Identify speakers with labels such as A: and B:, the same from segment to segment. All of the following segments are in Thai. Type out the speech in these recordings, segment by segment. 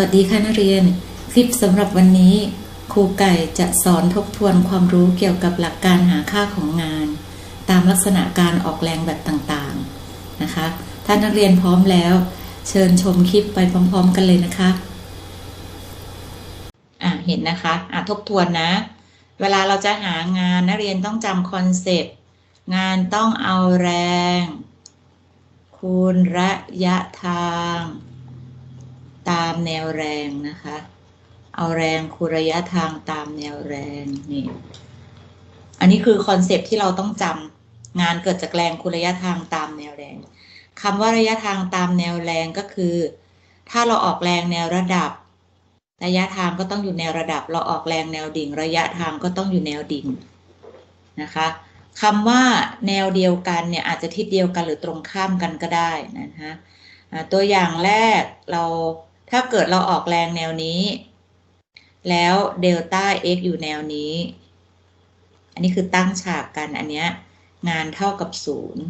A: วัสดีค่ะนักเรียน คลิปสำหรับวันนี้ ครูไก่จะสอนทบทวนความรู้เกี่ยวกับหลักการหาค่าของงาน ตามลักษณะการออกแรงแบบต่างๆนะคะ ถ้านักเรียนพร้อมแล้ว เชิญชมคลิปไปพร้อม ๆ กันเลยนะคะอะเห็นนะคะอะทบทวนนะ เวลาเราจะหางานนักเรียนต้องจำคอนเซปต์งานต้องเอาแรง คูณระยะทาง ตามแนวแรงนะคะ เอาแรงคูระยะทางตามแนวแรงนี่อันนี้คือคอนเซปที่เราต้องจำงานเกิดจากแรงคูระยะทางตามแนวแรงคำว่าระยะทางตามแนวแรงก็คือ ถ้าเราออกแรงแนวระดับ ระยะทางก็ต้องอยู่แนวระดับ เราออกแรงแนวดิ่ง ระยะทางก็ต้องอยู่แนวดิ่งนะคะคำว่าแนวเดียวกันเนี่ยอาจจะทิศเดียวกันหรือตรงข้ามกันก็ได้นะคะตัวอย่างแรกเรา ถ้าเกิดเราออกแรงแนวนี้ แล้วเดลต้า x อยู่แนวนี้ อันนี้คือตั้งฉากกันอันเนี้ยงานเท่ากับศูนย์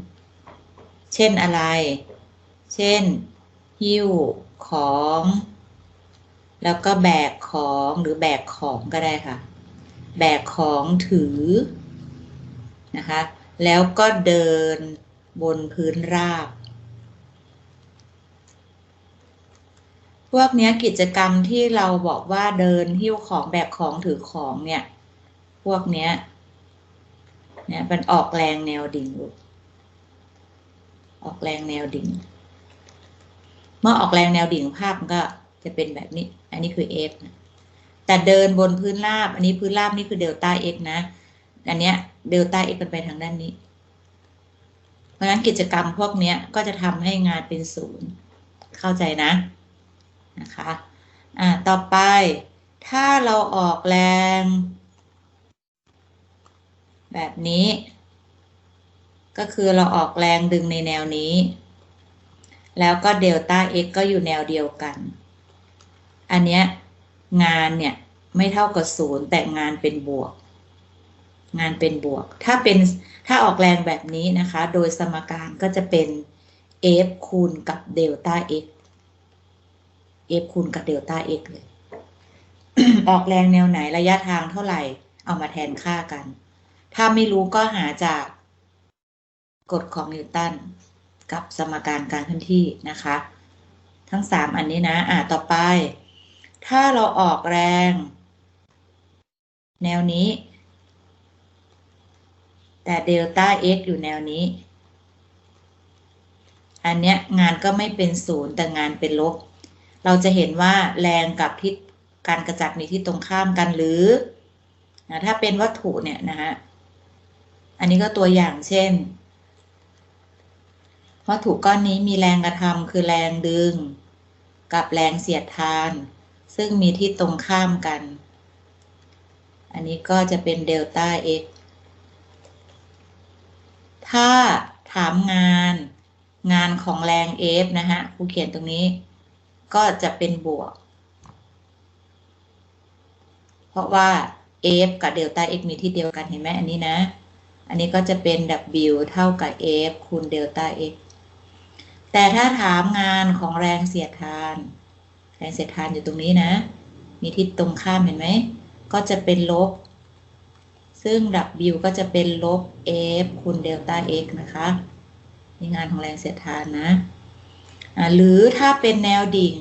A: เช่นอะไร เช่น หิ้วของ แล้วก็แบกของหรือแบกของก็ได้ค่ะ แบกของถือนะคะ แล้วก็เดินบนพื้นราบ พ วกนี้กิจกรรมที่เราบอกว่าเดินหิ้วของแบกของถือของเนี่ย พวกเนี้ย เนี่ยเป็นออกแรงแนวดิ่งลูกออกแรงแนวดิ่ง เมื่อออกแรงแนวดิ่งภาพมันก็จะเป็นแบบนี้ อันนี้คือ f นะแต่เดินบนพื้นราบ อันนี้พื้นราบนี่คือเดลต้า x นะ อันเนี้ยเดลต้า x เป็นไปทางด้านนี้ เพราะฉะนั้นกิจกรรมพวกเนี้ยก็จะทำให้งานเป็นศูนย์ เข้าใจนะ นะคะอ่าต่อไปถ้าเราออกแรง แบบนี้ ก็คือเราออกแรงดึงในแนวนี้ แล้วก็เดลต้า x ก็อยู่แนวเดียวกัน อันเนี้ยงานเนี่ยไม่เท่ากับศูนย์แต่งานเป็นบวก งานเป็นบวก ถ้าเป็นถ้าออกแรงแบบนี้นะคะ โดยสมการก็จะเป็น f คูณกับเดลต้า x f คูณกับเดลต้า x เลย ออกแรงแนวไหนระยะทางเท่าไหร่ เอามาแทนค่ากัน ถ้าไม่รู้ก็หาจากกฎของนิวตันกับสมการการเคลื่อนที่นะคะ ทั้งสามอันนี้นะ อ่าต่อไป ถ้าเราออกแรง แนวนี้ แต่เดลต้า x อยู่แนวนี้ อันเนี้ยงานก็ไม่เป็นศูนย์แต่งานเป็นลบ เราจะเห็นว่าแรงกับทิศการกระจัดมีที่ตรงข้ามกันหรือนะถ้าเป็นวัตถุเนี่ยนะฮะอันนี้ก็ตัวอย่างเช่น วัตถุก้อนนี้มีแรงกระทำคือแรงดึง กับแรงเสียดทาน ซึ่งมีที่ตรงข้ามกัน อันนี้ก็จะเป็นเดลต้า x ถ้าถามงานงานของแรง F นะฮะครูเขียนตรงนี้ ก็จะเป็นบวก เพราะว่า F กับเดลต้า x มีที่เดียวกันเห็นไหมอันนี้นะ อันนี้ก็จะเป็น W เท่ากับ F คูณเดลต้า x แต่ถ้าถามงานของแรงเสียดทาน แรงเสียดทานอยู่ตรงนี้นะ มีทิศตรงข้ามเห็นไหม ก็จะเป็นลบ ซึ่ง W ก็จะเป็นลบ F คูณเดลต้า x นะคะนี่งานของแรงเสียดทานนะะหรือถ้าเป็นแนวดิ่ง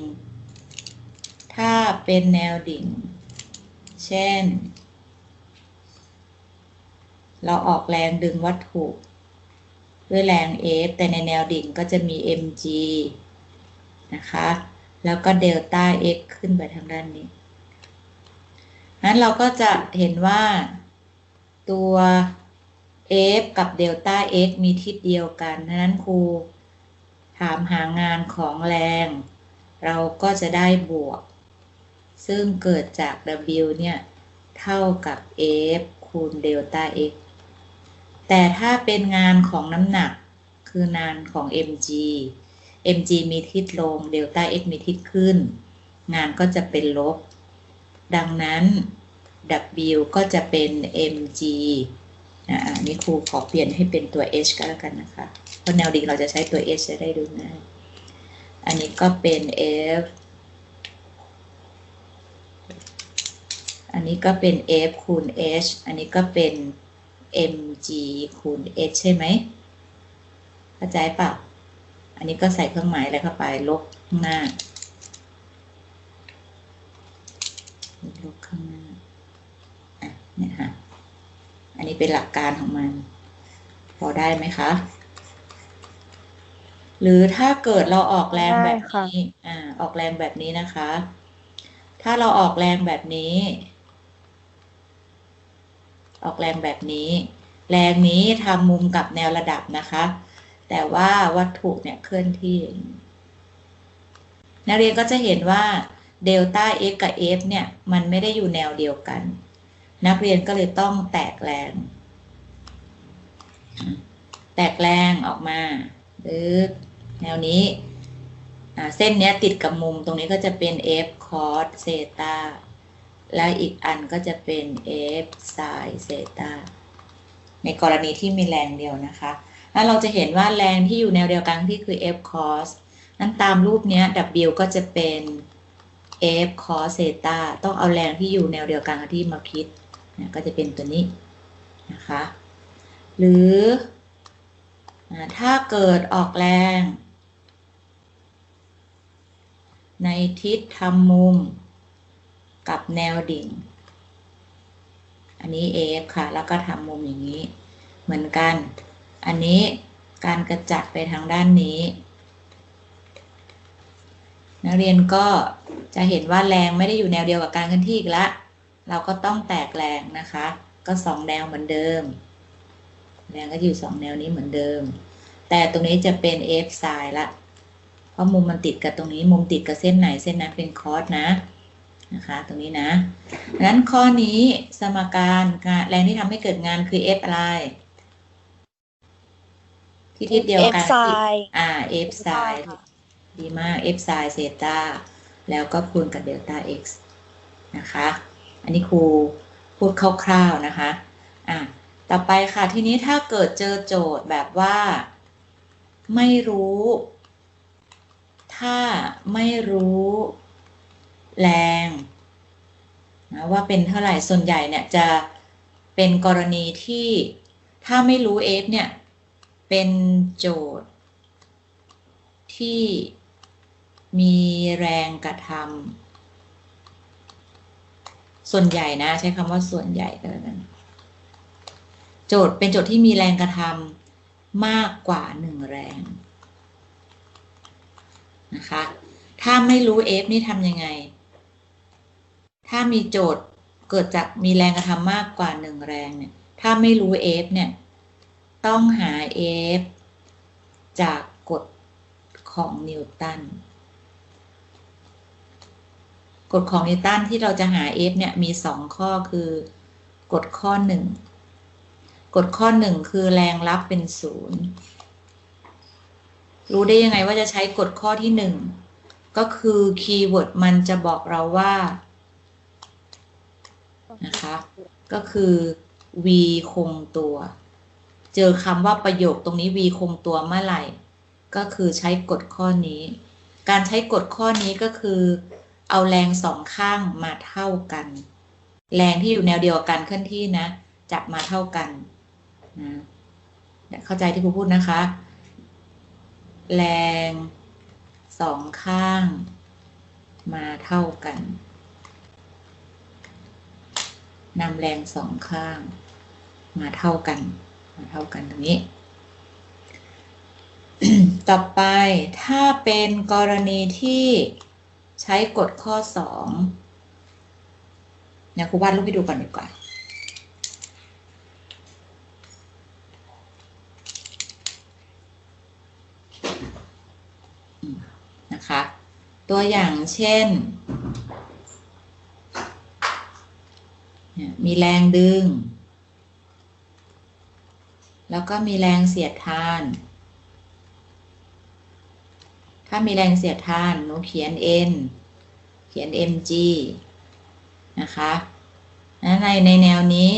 A: ถ้าเป็นแนวดิ่ง เช่น เราออกแรงดึงวัตถุ ด้วยแรง F แต่ในแนวดิ่งก็จะมี mg นะคะ แล้วก็เดลต้า x ขึ้นไปทางด้านนี้นั้นเราก็จะเห็นว่าตัว f กับเดลต้า x มีทิศเดียวกันดังนั้นครูถามหางานของแรง เราก็จะได้บวก ซึ่งเกิดจาก w เนี่ย เท่ากับ f คูณเดลต้า x แต่ถ้าเป็นงานของน้ำหนักคืองานของ mg mg มีทิศลงเดลต้า x มีทิศขึ้น งานก็จะเป็นลบ ดังนั้น w ก็จะเป็น mg อ่านี่ครูขอเปลี่ยนให้เป็นตัว h ก็แล้วกันนะคะ เพราะแนวดิ่งเราจะใช้ตัว h จะได้ดูง่าย อันนี้ก็เป็น f อันนี้ก็เป็น F คูณ H อันนี้ก็เป็น mg คูณ h ใช่ไหมเข้าใจเปล่าอันนี้ก็ใส่เครื่องหมายอะไรเข้าไป ลบข้างหน้า ลบข้างหน้า อะ เนี่ยฮะอันนี้เป็นหลักการของมัน พอได้ไหมคะ หรือถ้าเกิดเราออกแรงแบบ
B: ได้ค่ะ
A: นี้ อ่า ออกแรงแบบนี้นะคะ ถ้าเราออกแรงแบบนี้ ออกแรงแบบนี้ แรงนี้ทำมุมกับแนวระดับนะคะ แต่ว่าวัตถุเนี่ยเคลื่อนที่ นักเรียนก็จะเห็นว่าเดลต้า x กับ f เนี่ย มันไม่ได้อยู่แนวเดียวกัน นักเรียนก็เลยต้องแตกแรง แตกแรงออกมาหรือแนวนี้เส้นนี้ติดกับมุมตรงนี้ก็จะเป็น f cos เซตา แล้วอีกอันก็จะเป็น f sin เซตาในกรณีที่มีแรงเดียวนะคะแล้วเราจะเห็นว่าแรงที่อยู่แนวเดียวกันที่คือ f cos นั้นตามรูปเนี้ย w ก็จะเป็น f cos เซตาต้องเอาแรงที่อยู่แนวเดียวกันที่มาคิดก็จะเป็นตัวนี้นะคะ หรือถ้าเกิดออกแรง ในทิศทำมุม กับแนวดิ่ง อันนี้ f ค่ะ แล้วก็ทำมุมอย่างนี้ เหมือนกัน อันนี้การกระจัดไปทางด้านนี้ นักเรียนก็จะเห็นว่าแรงไม่ได้อยู่แนวเดียวกับการเคลื่อนที่อีกละ เราก็ต้องแตกแรงนะคะ ก็สองแนวเหมือนเดิม แรงก็อยู่สองแนวนี้เหมือนเดิม แต่ตรงนี้จะเป็น f ไซน์ละ เพราะมุมมันติดกับตรงนี้ มุมติดกับเส้นไหนเส้นนั้นเป็นคอสนะ นะคะตรงนี้นะดังนั้นข้อนี้สมการแรงที่ทำให้เกิดงานคือ f อะไรที่ทิศเดียวกัน
B: F sin
A: อ่า f ไซน์
B: ค่ะ
A: ดีมาก f ไซน์เซตาแล้วก็คูณกับเดลต้า x นะคะ อันนี้ครูพูดคร่าวๆนะคะ อะ ต่อไปค่ะ ทีนี้ถ้าเกิดเจอโจทย์แบบว่า ไม่รู้ ถ้าไม่รู้ แรงนะว่าเป็นเท่าไหร่ส่วนใหญ่เนี่ยจะเป็นกรณีที่ถ้าไม่รู้ f เนี่ย เป็นโจทย์ที่มีแรงกระทำส่วนใหญ่นะ ใช้คำว่าส่วนใหญ่ก็แล้วกันโจทย์เป็นโจทย์ที่มีแรงกระทำมากกว่าหนึ่งแรงนะคะ ถ้าไม่รู้ f นี่ทำยังไง ถ้ามีโจทย์เกิดจากมีแรงกระทำมากกว่าหนึ่งแรงเนี่ย ถ้าไม่รู้ f เนี่ย ต้องหา f จากกฎของนิวตัน กฎของนิวตันที่เราจะหา f เนี่ย มีสองข้อคือกฎข้อหนึ่งกฎข้อหนึ่งคือแรงรับเป็นศูนย์รู้ได้ยังไงว่าจะใช้กฎข้อที่หนึ่งก็คือคีย์เวิร์ดมันจะบอกเราว่า นะคะ ก็คือ v คงตัว เจอคำว่าประโยคตรงนี้ v คงตัวเมื่อไหร่ ก็คือใช้กฎข้อนี้ การใช้กฎข้อนี้ก็คือ เอาแรงสองข้างมาเท่ากัน แรงที่อยู่แนวเดียวกันเคลื่อนที่นะ จับมาเท่ากันนะเข้าใจที่ครูพูดนะคะ แรงสองข้างมาเท่ากัน นำแรงสองข้าง มาเท่ากัน มาเท่ากันตรงนี้ ต่อไปถ้าเป็นกรณีที่ใช้กฎข้อสองเนี่ยครูวาดรูปให้ดูก่อนดีกว่านะคะ ตัวอย่างเช่น มีแรงดึง แล้วก็มีแรงเสียดทาน ถ้ามีแรงเสียดทานหนูเขียน n เขียน mg นะคะในในแนวนี้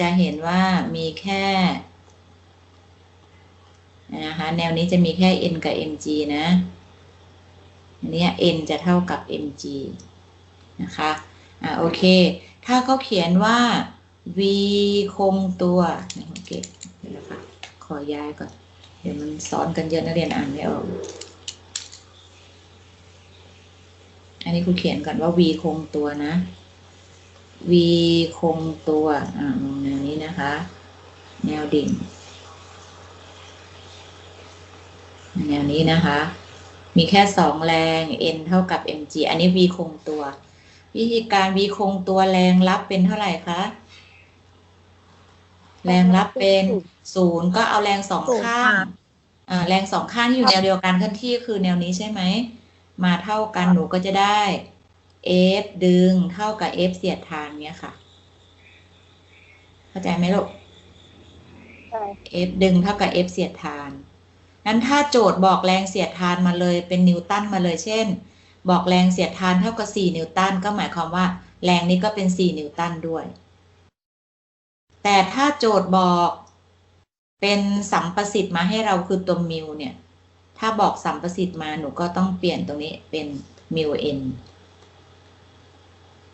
A: จะเห็นว่ามีแค่นะคะแนวนี้จะมีแค่ n กับ mg นะอันนี้ n จะเท่ากับ mg นะคะ อ่าโอเค ถ้าเขาเขียนว่า v คงตัวโอเคเดี๋ยวนะคะขอย้ายก่อน เดี๋ยวมันซ้อนกันเยอะนักเรียนอ่านไม่ออก อันนี้ครูเขียนก่อนว่า v คงตัวนะ v คงตัว อ่ามองแนวนี้นะคะ แนวดิ่ง แนวนี้นะคะ มีแค่สองแรง n เท่ากับ mg อันนี้ v คงตัว วิธีการ v คงตัวแรงรับเป็นเท่าไหร่คะ แรงรับเป็นศูนย์ก็เอาแรงสอง
B: ศูนย์
A: ข้าง
B: ค่ะ
A: อ่าแรงสองข้างที่อยู่แนวเดียวกันเคลื่อนที่คือแนวนี้ใช่ไหม มาเท่ากันหนูก็จะได้ f ดึงเท่ากับ f เสียดทางเนี้ยค่ะ เข้าใจไหมลูก
B: ใช่
A: F ดึงเท่ากับ F เสียดทาน นั้นถ้าโจทย์บอกแรงเสียดทานมาเลยเป็นนิวตันมาเลยเช่น บอกแรงเสียดทานเท่ากับ 4 นิวตันก็หมายความว่า แรงนี้ก็เป็น 4 นิวตันด้วย แต่ถ้าโจทย์บอกเป็นสัมประสิทธิ์มาให้เราคือตัวมิวเนี่ย ถ้าบอกสัมประสิทธิ์มาหนูก็ต้องเปลี่ยนตรงนี้เป็นมิวเอ็น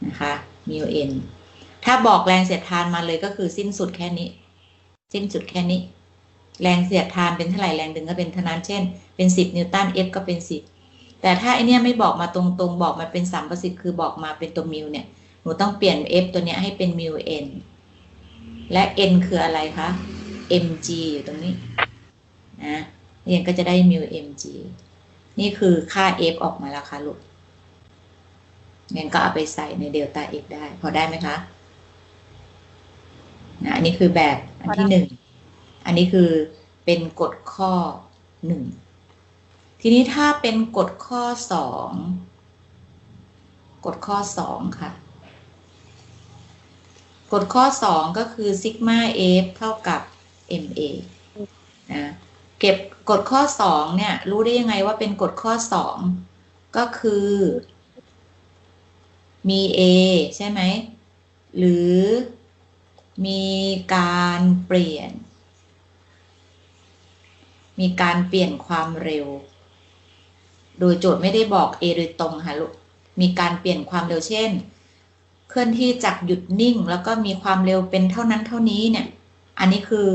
A: นะคะมิวเอ็นถ้าบอกแรงเสียดทานมาเลยก็คือสิ้นสุดแค่นี้ สิ้นสุดแค่นี้ แรงเสียดทานเป็นเท่าไหร่แรงดึงก็เป็นเท่านั้นเช่น เป็น 10 นิวตัน F ก็เป็น 10 แต่ถ้าไอเนี้ยไม่บอกมาตรงๆ บอกมาเป็นสัมประสิทธิ์คือบอกมาเป็นตัวมิวเนี่ย หนูต้องเปลี่ยน F ตัวเนี้ยให้เป็นมิว N และ N คืออะไรคะ mg อยู่ตรงนี้นะเรียนก็จะได้มิว mg นี่คือค่า F ออกมาแล้วค่ะลูกเงั้นก็เอาไปใส่ในเดลต้า X ได้ พอได้ไหมคะนะอันนี้คือแบบอันที่หนึ่ง อันนี้คือเป็นกฎข้อหนึ่ง ทีนี้ถ้าเป็นกฎข้อสองกฎข้อสองค่ะกฎข้อสองก็คือซิกมา f เท่ากับ ma นะเก็บกฎข้อสองเนี่ย รู้ได้ยังไงว่าเป็นกฎข้อสองก็คือ มี a ใช่ไหม หรือมีการเปลี่ยน มีการเปลี่ยนความเร็ว โดยโจทย์ไม่ได้บอก A โดยตรงค่ะลูก มีการเปลี่ยนความเร็วเช่น เคลื่อนที่จากหยุดนิ่ง แล้วก็มีความเร็วเป็นเท่านั้นเท่านี้เนี่ย อันนี้คือ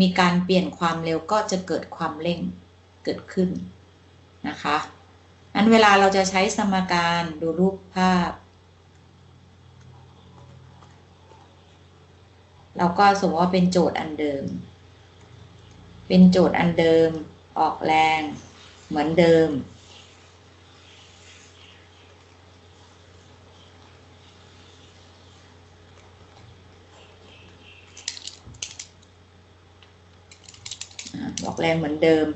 A: มีการเปลี่ยนความเร็วก็จะเกิดความเร่งเกิดขึ้นนะคะอันเวลาเราจะใช้สมการดูรูปภาพ เราก็สมมติว่าเป็นโจทย์อันเดิม เป็นโจทย์อันเดิมออกแรงเหมือนเดิม ออกแรงเหมือนเดิม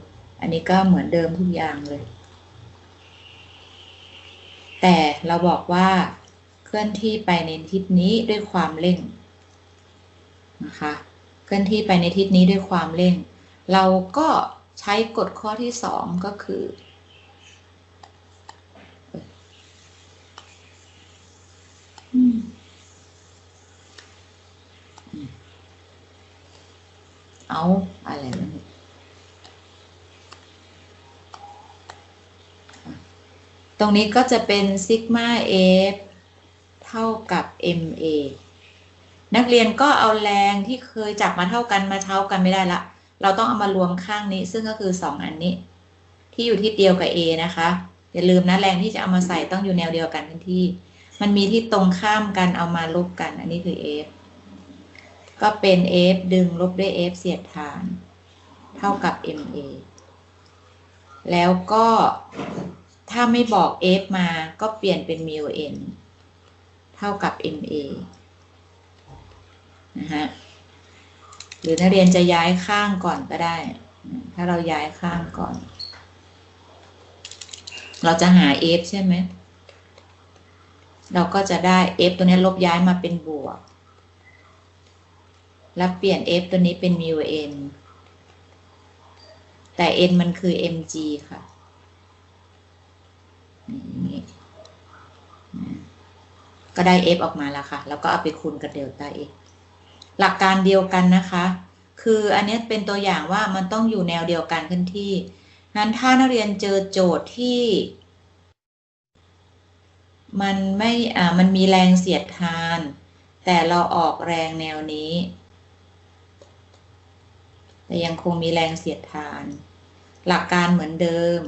A: อันนี้ก็เหมือนเดิมทุกอย่างเลย แต่เราบอกว่าเคลื่อนที่ไปในทิศนี้ด้วยความเร่งนะคะ เคลื่อนที่ไปในทิศนี้ด้วยความเร่ง เราก็ใช้กฎข้อที่สองก็คือเอาอะไรวะเนี่ย ตรงนี้ก็จะเป็นซิกมา f เท่ากับ ma นักเรียนก็เอาแรงที่เคยจับมาเท่ากันมาเท่ากันไม่ได้ละ เราต้องเอามารวมข้างนี้ ซึ่งก็คือสองอันนี้ ที่อยู่ที่เดียวกับ A นะคะ อย่าลืมนะแรงที่จะเอามาใส่ต้องอยู่แนวเดียวกันทันทีมันมีที่ตรงข้ามกันเอามาลบกัน อันนี้คือ F ก็เป็น F ดึงลบด้วย F เสียดทาน เท่ากับ MA แล้วก็ ถ้าไม่บอก F มาก็เปลี่ยนเป็น mu n เท่ากับ MA นะฮะหรือนักเรียนจะย้ายข้างก่อนก็ได้ ถ้าเราย้ายข้างก่อน เราจะหา f ใช่ไหม เราก็จะได้ f ตัวนี้ลบย้ายมาเป็นบวก แล้วเปลี่ยน f ตัวนี้เป็น mu n แต่ n มันคือ mg ค่ะอย่าง นี้นะก็ได้ f ออกมาแล้วค่ะ แล้วก็เอาไปคูณกับเดลต้า x หลักการเดียวกันนะคะ คืออันนี้เป็นตัวอย่างว่ามันต้องอยู่แนวเดียวกันขึ้นที่งั้นถ้านักเรียนเจอโจทย์ที่ มันไม่ อ่า มันมีแรงเสียดทาน แต่เราออกแรงแนวนี้ แต่ยังคงมีแรงเสียดทาน หลักการเหมือนเดิม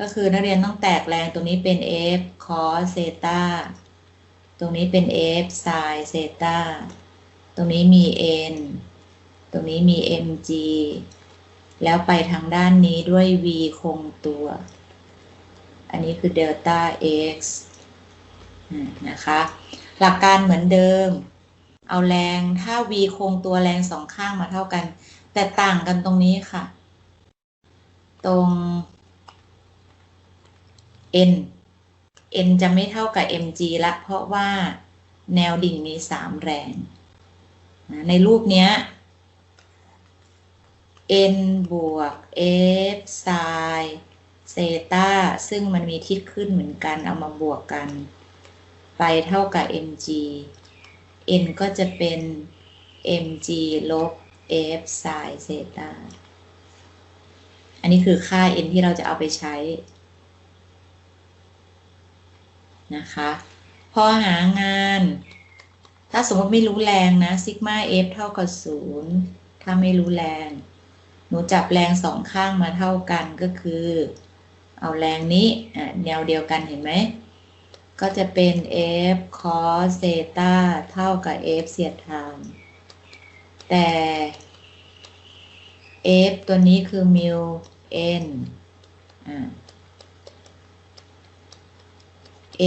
A: ก็คือนักเรียนต้องแตกแรงตรงนี้เป็น f cos เซตาตรงนี้เป็น f sin เซตาตรงนี้มี n ตรงนี้มี mg แล้วไปทางด้านนี้ด้วย v คงตัว อันนี้คือเดลต้า x นะคะ หลักการเหมือนเดิม เอาแรง ถ้า v คงตัวแรงสองข้างมาเท่ากัน แต่ต่างกันตรงนี้ค่ะ ตรง n n จะไม่เท่ากับ mg ละ เพราะว่าแนวดิ่งมีสามแรงนะในรูปเนี้ย n บวก f sin เซตาซึ่งมันมีทิศขึ้นเหมือนกันเอามาบวกกัน ไปเท่ากับ mg n ก็จะเป็น mg ลบ f sin เซตาอันนี้คือค่า n ที่เราจะเอาไปใช้ นะคะ พอหางาน ถ้าสมมติไม่รู้แรงนะซิกมา f เท่ากับศูนย์ถ้าไม่รู้แรง หนูจับแรงสองข้างมาเท่ากันก็คือ เอาแรงนี้แนวเดียวกันเห็นไหม ก็จะเป็น f cos เซตาเท่ากับ f เสียดทางแต่ f ตัวนี้คือ mu n อ่า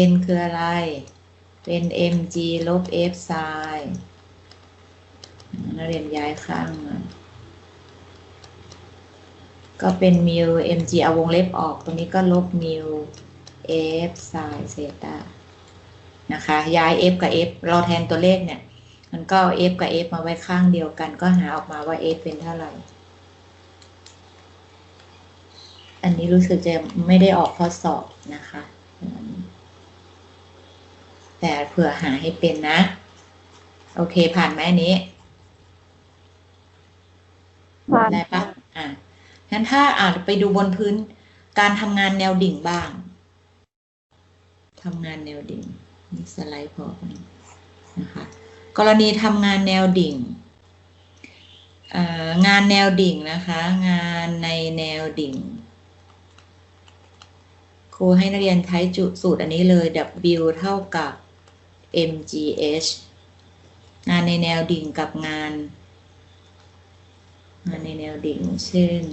A: n คืออะไร เป็น mg ลบ f sin นักเรียนย้ายข้างมาก็เป็น mu mg เอาวงเล็บออก ตรงนี้ก็ลบ mu f sin เซตานะคะ ย้าย f กับ f เราแทนตัวเลขเนี่ย มันก็เอา f กับ f มาไว้ข้างเดียวกัน ก็หาออกมาว่า f เป็นเท่าไหร่ อันนี้รู้สึกจะไม่ได้ออกข้อสอบนะคะ แต่เผื่อหาให้เป็นนะ โอเคผ่านไหมอันนี้
B: ผ่าน
A: ได้ปะอะงั้นถ้าอาจไปดูบนพื้น การทำงานแนวดิ่งบ้างทำงานแนวดิ่งนี่สไลด์พอกันนะคะกรณีทำงานแนวดิ่งเอ่องานแนวดิ่งนะคะ งานในแนวดิ่ง ครูให้นักเรียนใช้จุสูตรอันนี้เลย W เท่ากับ mgh งานในแนวดิ่งกับงาน งานในแนวดิ่งเช่น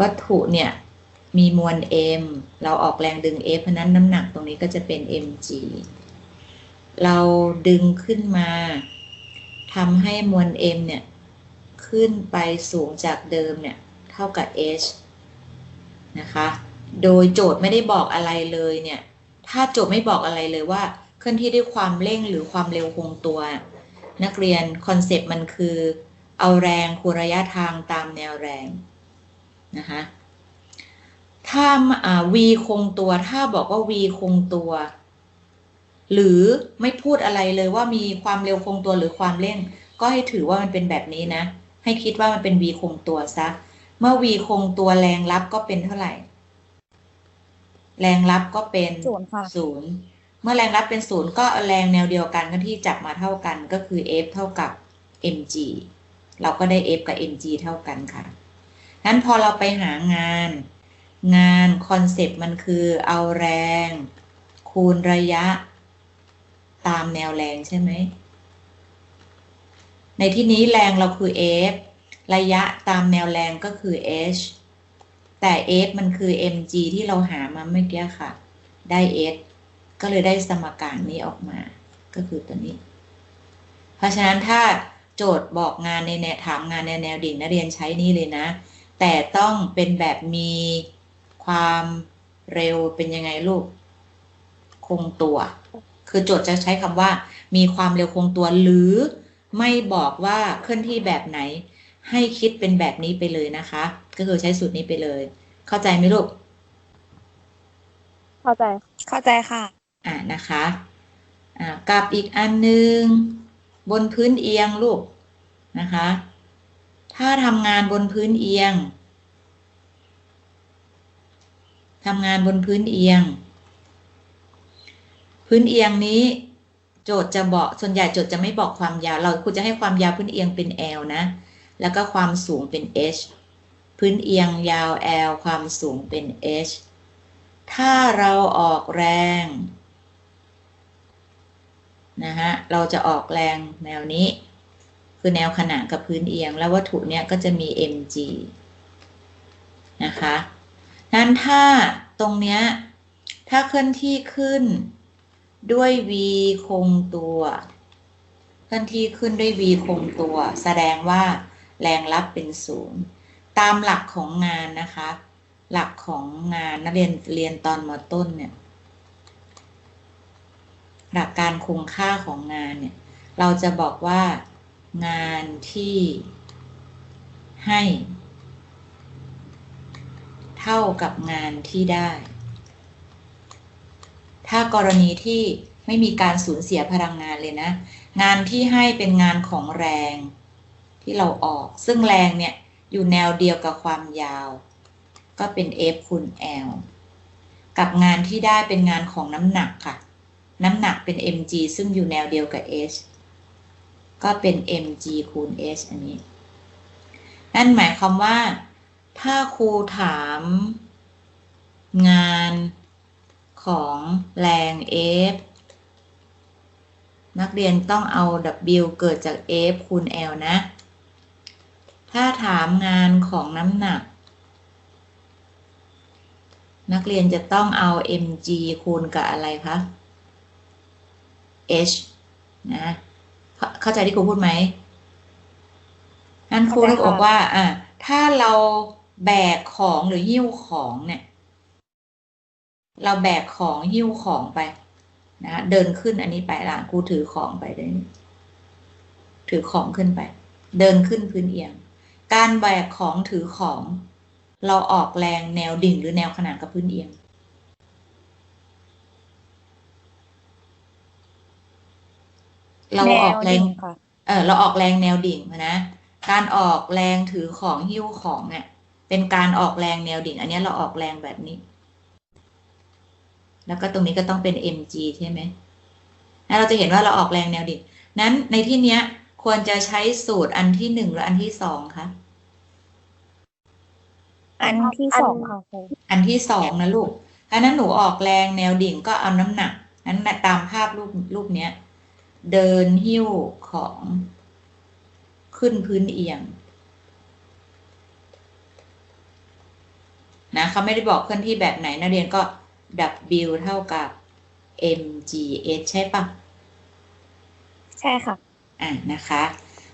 A: วัตถุเนี่ย มีมวล m เราออกแรงดึง f เพราะนั้นน้ำหนักตรงนี้ก็จะเป็น mg เราดึงขึ้นมาทำให้มวล m เนี่ย ขึ้นไปสูงจากเดิมเนี่ย เท่ากับ h นะคะ โดยโจทย์ไม่ได้บอกอะไรเลยเนี่ย ถ้าโจทย์ไม่บอกอะไรเลยว่า เคลื่อนที่ด้วยความเร่งหรือความเร็วคงตัว นักเรียนคอนเซปต์มันคือ เอาแรงคูณระยะทางตามแนวแรงนะคะถ้าอ่า v คงตัว ถ้าบอกว่า v คงตัว หรือไม่พูดอะไรเลยว่ามีความเร็วคงตัวหรือความเร่ง ก็ให้ถือว่ามันเป็นแบบนี้นะ ให้คิดว่ามันเป็น v คงตัวซะ เมื่อ v คงตัวแรงรับก็เป็นเท่าไหร่ แรงรับก็เป็น
B: ศูนย์ค่ะ
A: ศูนย์เมื่อแรงรับเป็นศูนย์ก็เอาแรงแนวเดียวกันก็ที่จับมาเท่ากันก็คือ F เท่ากับ mg เราก็ได้ F กับ mg เท่ากันค่ะนั้นพอเราไปหางาน งานคอนเซปต์มันคือเอาแรง คูณระยะ ตามแนวแรงใช่ไหม ในที่นี้แรงเราคือ F ระยะตามแนวแรงก็คือ h แต่ f มันคือ mg ที่เราหามาเมื่อกี้ค่ะ ได้ h ก็เลยได้สมการนี้ออกมา ก็คือตัวนี้ เพราะฉะนั้นถ้าโจทย์บอกงานในแนวถามงานในแนวดิ่งนักเรียนใช้นี่เลยนะ แต่ต้องเป็นแบบมีความเร็วเป็นยังไงลูก คงตัว คือโจทย์จะใช้คำว่า มีความเร็วคงตัวหรือไม่บอกว่าเคลื่อนที่แบบไหน ให้คิดเป็นแบบนี้ไปเลยนะคะ ก็คือใช้สูตรนี้ไปเลย เข้าใจไหมลูก
B: เข้าใจ เข้าใจค่ะ
A: อ่านะคะ อ่ากับอีกอันหนึ่งบนพื้นเอียงลูกนะคะ ถ้าทำงานบนพื้นเอียงทำงานบนพื้นเอียง พื้นเอียงนี้ โจทย์จะบอกส่วนใหญ่โจทย์จะไม่บอกความยาว เราคุณจะให้ความยาวพื้นเอียงเป็น L นะ แล้วก็ความสูงเป็น h พื้นเอียงยาว L ความสูงเป็น h ถ้าเราออกแรงนะฮะเราจะออกแรงแนวนี้ คือแนวขนานกับพื้นเอียง แล้ววัตถุเนี้ยก็จะมี mg นะคะนั้นถ้าตรงเนี้ยถ้าเคลื่อนที่ขึ้นด้วย v คงตัว เคลื่อนที่ขึ้นด้วย v คงตัว แสดงว่า แรงรับเป็นศูนย์ตามหลักของงานนะคะ หลักของงานนักเรียนเรียนตอนมต้นเนี่ย หลักการคงค่าของงานเนี่ย เราจะบอกว่างานที่ให้ เท่ากับงานที่ได้ ถ้ากรณีที่ไม่มีการสูญเสียพลังงานเลยนะ งานที่ให้เป็นงานของแรง ที่เราออก ซึ่งแรงเนี่ยอยู่แนวเดียวกับความยาว ก็เป็น F คูณ L กับงานที่ได้เป็นงานของน้ำหนักค่ะ น้ำหนักเป็น mg ซึ่งอยู่แนวเดียวกับ h ก็เป็น mg คูณ h อันนี้ นั่นหมายความว่า ถ้าครูถาม งานของแรง F นักเรียนต้องเอา W เกิดจาก F คูณ L นะ ถ้าถามงานของน้ำหนัก นักเรียนจะต้องเอา mg คูณกับอะไรคะ h นะเข้าเข้าใจที่ครูพูดไหมนั่นครูก็บอกว่าอะถ้าเราแบกของหรือหิ้วของเนี่ย เราแบกของหิ้วของไปนะเดินขึ้นอันนี้ไปละครูถือของไปเลยถือของขึ้นไป เดินขึ้นพื้นเอียง การแบกของถือของ เราออกแรงแนวดิ่งหรือแนวขนานกับพื้นเอียง เราออกแรง
B: นวดิ่ค่ะ
A: เออเราออกแรงแนวดิ่งนะการออกแรงถือของหิ้วของเนี่ยเป็นการออกแรงแนวดิ่ง อันนี้เราออกแรงแบบนี้ แล้วก็ตรงนี้ก็ต้องเป็น mg ใช่ไหมแล้วเราจะเห็นว่าเราออกแรงแนวดิ่ง นั้นในที่เนี้ยควรจะใช้สูตรอันที่หนึ่งหรืออันที่สองคะ
B: อันที่สองค่ะครู
A: อันที่สองนะลูกถ้านั้นหนูออกแรงแนวดิ่งก็เอาน้ำหนักนั้นน่ะตามภาพรูปรูปเนี้ย เดินหิ้วของขึ้นพื้นเอียงนะเขาไม่ได้บอกเคลื่อนที่แบบไหนนักเรียนก็ W เท่ากับ mgh ใช่ปะ
B: ใช่ค่ะ
A: อะนะคะ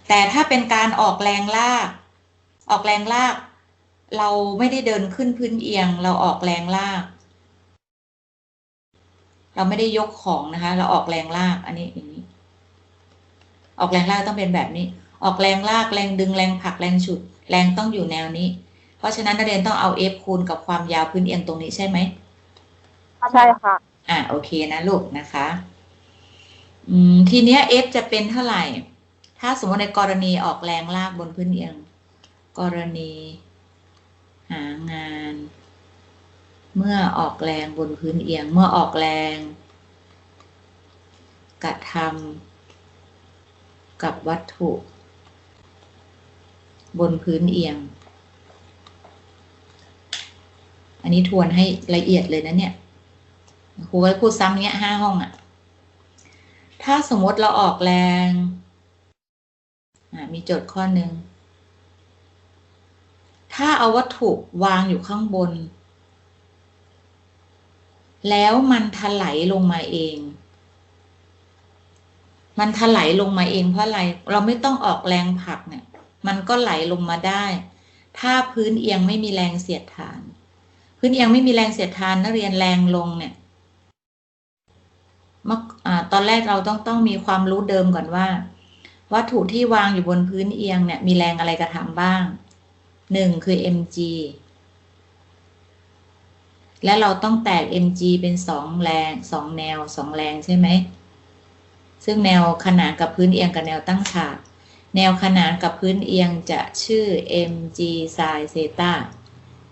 A: แต่ถ้าเป็นการออกแรงลาก ออกแรงลาก เราไม่ได้เดินขึ้นพื้นเอียง เราออกแรงลาก เราไม่ได้ยกของนะคะ เราออกแรงลากอันนี้อย่างนี้ ออกแรงลากต้องเป็นแบบนี้ ออกแรงลากแรงดึงแรงผลักแรงฉุด แรงต้องอยู่แนวนี้ เพราะฉะนั้นนักเรียนต้องเอา F คูณกับความยาวพื้นเอียงตรงนี้ใช่ไหม
B: ใช่ค่ะ
A: อะโอเคนะลูกนะคะอืมทีเนี้ย F จะเป็นเท่าไหร่ ถ้าสมมติในกรณีออกแรงลากบนพื้นเอียง กรณี หางาน เมื่อออกแรงบนพื้นเอียง เมื่อออกแรง กระทำกับวัตถุ บนพื้นเอียง อันนี้ทวนให้ละเอียดเลยนะเนี่ยครูก็พูดซ้ำเนี้ยห้าห้องอะ่ะ ถ้าสมมติเราออกแรง มีโจทย์ข้อหนึ่ง ถ้าเอาวัตถุวางอยู่ข้างบน แล้วมันถลายลงมาเอง มันถลายลงมาเองเพราะอะไร เราไม่ต้องออกแรงผลักเนี่ย มันก็ไหลลงมาได้ ถ้าพื้นเอียงไม่มีแรงเสียดทาน พื้นเอียงไม่มีแรงเสียดทานนักเรียนแรงลงเนี่ยตอนแรกเราต้องต้องมีความรู้เดิมก่อนว่า วัตถุที่วางอยู่บนพื้นเอียงเนี่ยมีแรงอะไรกระทำบ้าง หนึ่งคือ mg และเราต้องแตก mg เป็นสองแรงสองแนวสองแรงใช่ไหม ซึ่งแนวขนานกับพื้นเอียงกับแนวตั้งฉาก แนวขนานกับพื้นเอียงจะชื่อ mg sin เซตา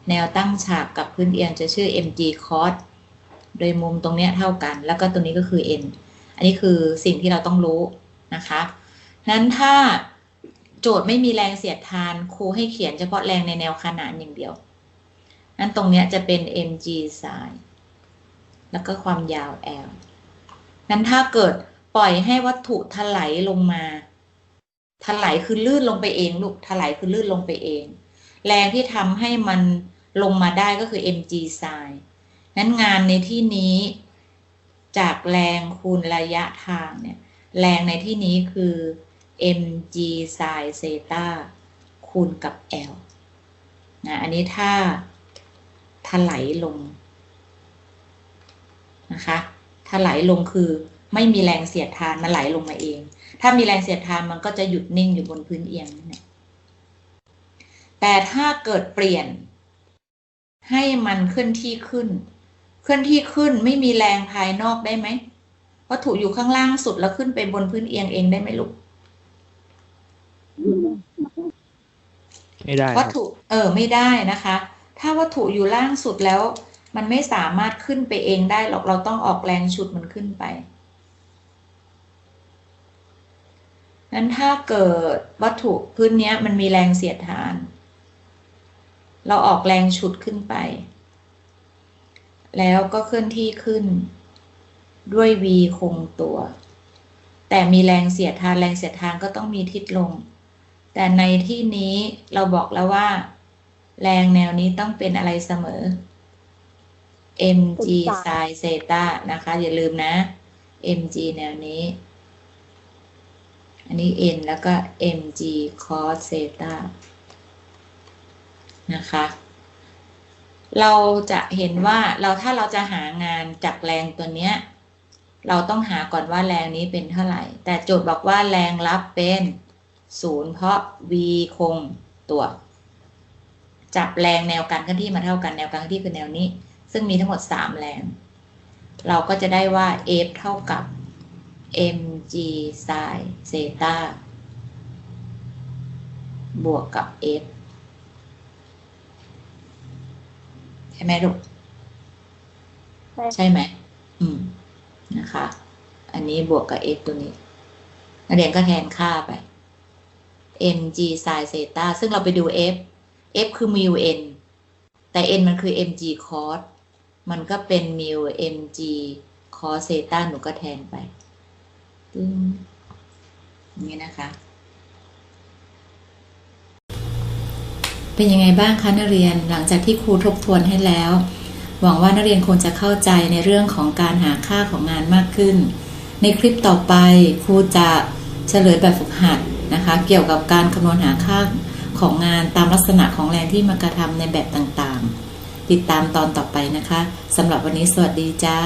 A: แนวตั้งฉากกับพื้นเอียงจะชื่อ mg cos โดยมุมตรงเนี้ยเท่ากัน แล้วก็ตรงนี้ก็คือ n อันนี้คือสิ่งที่เราต้องรู้นะคะนั้นถ้า โจทย์ไม่มีแรงเสียดทานครูให้เขียนเฉพาะแรงในแนวขนานอย่างเดียวนั้นตรงนี้จะเป็น mg sin แล้วก็ความยาว l นั้นถ้าเกิดปล่อยให้วัตถุถลายลงมา ถลายคือลื่นลงไปเองลูก ถลายคือลื่นลงไปเอง แรงที่ทำให้มันลงมาได้ก็คือ mg sin นั้นงานในที่นี้จากแรงคูณระยะทางเนี่ย แรงในที่นี้คือ mg sin เซตาคูณกับ l นะอันนี้ถ้าถลายลงนะคะถ้าไหลลงคือไม่มีแรงเสียดทานมันไหลลงมาเอง ถ้ามีแรงเสียดทานมันก็จะหยุดนิ่งอยู่บนพื้นเอียงนั่แหละแต่ถ้าเกิดเปลี่ยน ให้มันเคลื่อนที่ขึ้น เคลื่อนที่ขึ้นไม่มีแรงภายนอกได้ไหมวัตถุอยู่ข้างล่างสุดแล้วขึ้นไปบนพื้นเอียงเองได้ไหมลูก
C: ไม่ได้
A: วัตถุเออไม่ได้นะคะ ถ้าวัตถุอยู่ล่างสุดแล้ว มันไม่สามารถขึ้นไปเองได้หรอกเราต้องออกแรงฉุดมันขึ้นไปนั้นถ้าเกิดวัตถุพื้นเนี้ยมันมีแรงเสียดทาน เราออกแรงฉุดขึ้นไป แล้วก็เคลื่อนที่ขึ้น ด้วย v คงตัว แต่มีแรงเสียดทานแรงเสียดทานก็ต้องมีทิศลง แต่ในที่นี้เราบอกแล้วว่า แรงแนวนี้ต้องเป็นอะไรเสมอ mg sin เซตานะคะ อย่าลืมนะ mg แนวนี้ อันนี้ n แล้วก็ mg cos เซตานะคะ เราจะเห็นว่าเราถ้าเราจะหางานจากแรงตัวเนี้ย เราต้องหาก่อนว่าแรงนี้เป็นเท่าไหร่ แต่โจทย์บอกว่าแรงรับเป็น ศูนย์เพราะ v คงตัว จับแรงแนวการเคลื่อนที่มาเท่ากันแนวการเคลื่อนที่คือแนวนี้ ซึ่งมีทั้งหมด 3 แรง เราก็จะได้ว่า F เท่ากับ mg sin เซตาบวกกับ F ใช่ไหมลูก
B: ใช่
A: ใช่ไหม อืม นะคะ อันนี้บวกกับ f ตัวนี้นักเรียนก็แทนค่าไป mg sin เซตาซึ่งเราไปดู f f คือ mu n แต่ n มันคือ mg cos มันก็เป็น mu mg cos เซตาหนูก็แทนไปตึ้งอย่างนี้นะคะ เป็นยังไงบ้างคะนักเรียนหลังจากที่ครูทบทวนให้แล้ว หวังว่านักเรียนคงจะเข้าใจในเรื่องของการหาค่าของงานมากขึ้น ในคลิปต่อไปครูจะเฉลยแบบฝึกหัด นะคะ เกี่ยวกับการคำนวณหาค่าของงานตามลักษณะของแรงที่มากระทำในแบบต่างๆ ติดตามตอนต่อไปนะคะสำหรับวันนี้สวัสดีจ้า